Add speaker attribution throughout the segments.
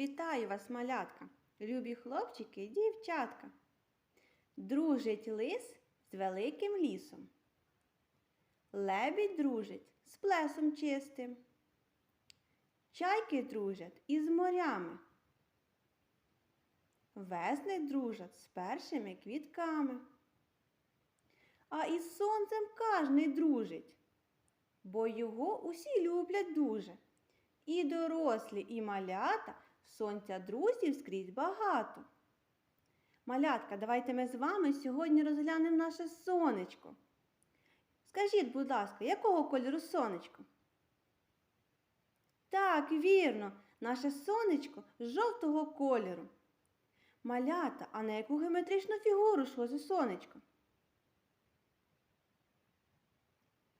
Speaker 1: Вітаю вас, малятка, любі хлопчики і дівчатка. Дружить лис з великим лісом. Лебідь дружить з плесом чистим. Чайки дружать із морями. Весни дружать з першими квітками. А із сонцем кожний дружить, бо його усі люблять дуже. І дорослі, і малята сонця друзів скрізь багато. Малятка, давайте ми з вами сьогодні розглянемо наше сонечко. Скажіть, будь ласка, якого кольору сонечко? Так, вірно, наше сонечко жовтого кольору. Малята, а на яку геометричну фігуру схоже сонечко?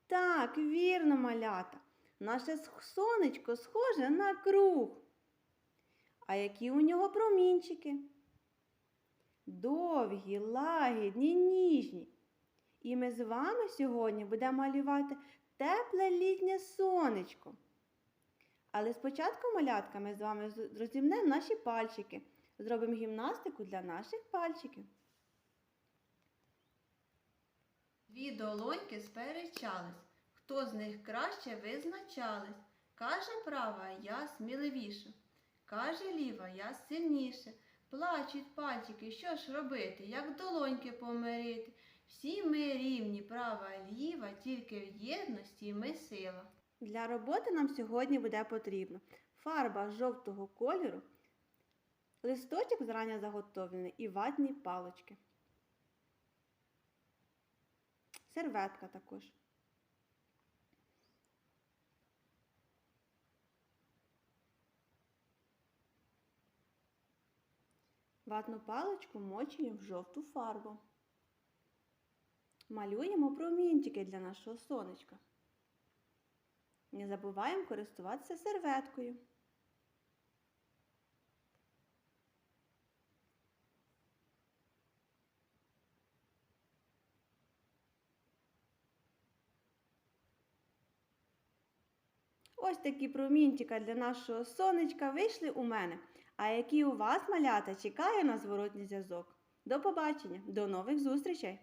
Speaker 1: Так, вірно, малята. Наше сонечко схоже на круг. А які у нього промінчики? Довгі, лагідні, ніжні. І ми з вами сьогодні будемо малювати тепле літнє сонечко. Але спочатку, малятка, ми з вами розімнемо наші пальчики. Зробимо гімнастику для наших пальчиків. Дві долоньки сперечались, хто з них краще визначались. Каже права, я сміливіше. Каже ліва, я сильніше. Плачуть пальчики, що ж робити, як долоньки помирити. Всі ми рівні, права, ліва, тільки в єдності ми сила. Для роботи нам сьогодні буде потрібно фарба жовтого кольору, листочок зарані заготовлений і ватні палочки. Серветка також. Ватну паличку мочуємо в жовту фарбу. Малюємо промінчики для нашого сонечка. Не забуваємо користуватися серветкою. Ось такі промінчика для нашого сонечка вийшли у мене. А які у вас малята чекає на зворотній зв'язок? До побачення, до нових зустрічей!